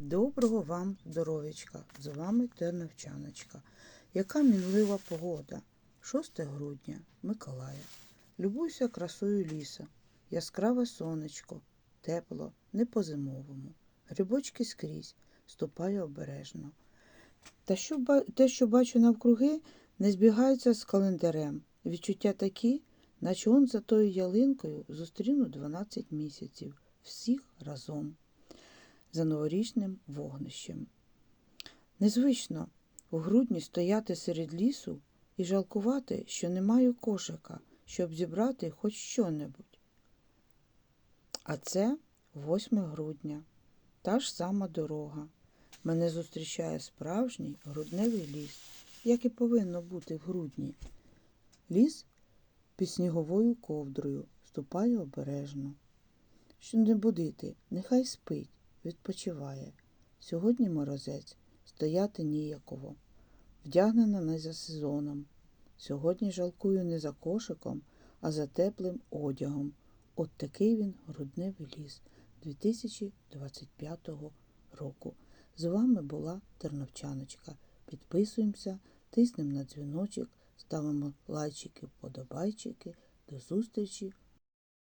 Доброго вам здоров'ячка! З вами Терновчаночка. Яка мінлива погода. 6 грудня, Миколая. Любуйся красою ліса. Яскраве сонечко, тепло, не по-зимовому. Грибочки скрізь, ступаю обережно. Та що, те, що бачу навкруги, не збігається з календарем. Відчуття такі, наче он за тою ялинкою зустріну 12 місяців, всіх разом за новорічним вогнищем. Незвично у грудні стояти серед лісу і жалкувати, що не маю кошика, щоб зібрати хоч що-небудь. А це 8 грудня, та ж сама дорога. Мене зустрічає справжній грудневий ліс, як і повинно бути в грудні. Ліс під сніговою ковдрою ступає обережно. Що не будити, нехай спить, відпочиває. Сьогодні морозець стояти ніяково, вдягнена не за сезоном. Сьогодні жалкую не за кошиком, а за теплим одягом. От такий він грудневий ліс 2025 року. З вами була Терновчаночка. Підписуємося, тиснемо на дзвіночок, ставимо лайчики, вподобайчики. До зустрічі